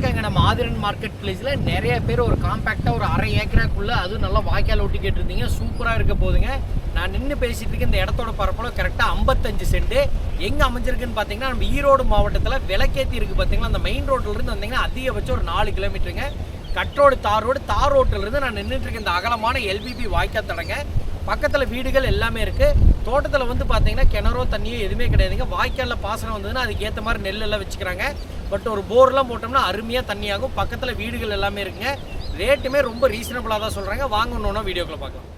வணக்கங்க நம்ம ஆதிரன் மார்க்கெட் பிளேஸில் நிறைய பேர் ஒரு காம்பேக்டாக ஒரு அரை ஏக்கராக்குள்ளே அதுவும் நல்லா வாய்க்கால் ஒட்டி கேட்டிருந்தீங்க. சூப்பராக இருக்க போதுங்க. நான் நின்று பேசிகிட்டு இருக்க இந்த இடத்தோட பரப்பளவு கரெக்டாக ஐம்பத்தஞ்சு சென்ட் எங்கே அமைஞ்சிருக்குன்னு பார்த்தீங்கன்னா நம்ம ஈரோடு மாவட்டத்தில் விளக்கேத்தி இருக்குது பார்த்தீங்களா அந்த மெயின் ரோட்டிலேருந்து வந்தீங்கன்னா அதிகபட்சம் ஒரு நாலு கிலோமீட்டருங்க கட்ரோடு தார் ரோடு தார் ரோட்டிலிருந்து நான் நின்றுட்டு இருக்கேன். இந்த அகலமான எல்பிபி வாய்க்கால் தடங்க. பக்கத்தில் வீடுகள் எல்லாமே இருக்குது தோட்டத்தில் வந்து பார்த்தீங்கன்னா கிணறோ தண்ணியோ எதுவுமே கிடையாதுங்க. வாய்க்காலில் பாசனம் வந்ததுன்னா அதுக்கு ஏற்ற மாதிரி நெல் எல்லாம் வச்சுக்கிறாங்க. பட் ஒரு போர்லாம் போட்டோம்னா அருமையாக தண்ணியாகும். பக்கத்தில் வீடுகள் எல்லாமே இருக்குங்க. ரேட்டுமே ரொம்ப ரீசனபிளாக தான் சொல்கிறாங்க வாங்கணுன்னா வீடியோக்களை பார்க்கலாம்.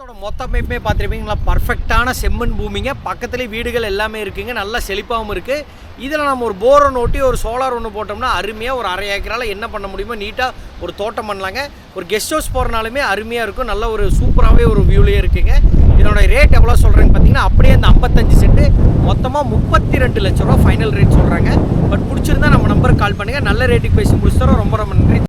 இடத்தோட மொத்த அமைப்புமே பார்த்துருப்பீங்களா? பர்ஃபெக்டான செம்மண் பூமிங்க. பக்கத்துலேயே வீடுகள் எல்லாமே இருக்குங்க. நல்லா செழிப்பாகவும் இருக்குது இதில் நம்ம ஒரு போரை ஒன்று ஒட்டி ஒரு சோலார் ஒன்று போட்டோம்னா அருமையாக ஒரு அரை ஏக்கரால் என்ன பண்ண முடியுமோ நீட்டாக ஒரு தோட்டம் பண்ணலாங்க. ஒரு கெஸ்ட் ஹவுஸ் போகிறனாலுமே அருமையாக இருக்கும். நல்ல ஒரு சூப்பராகவே ஒரு வியூலேயே இருக்குங்க. இதனோட ரேட் எவ்வளோ சொல்கிறேன்னு பார்த்தீங்கன்னா அப்படியே அந்த ஐம்பத்தஞ்சு சென்ட்டு மொத்தமாக முப்பத்தி ரெண்டு லட்ச ரூபா ஃபைனல் ரேட் சொல்கிறாங்க பட் பிடிச்சிருந்தா நம்ம நம்பருக்கு கால் பண்ணுங்கள் நல்ல ரேட்டுக்கு பேசி முடிச்சுத்தரோம் ரொம்ப ரொம்ப நன்றி.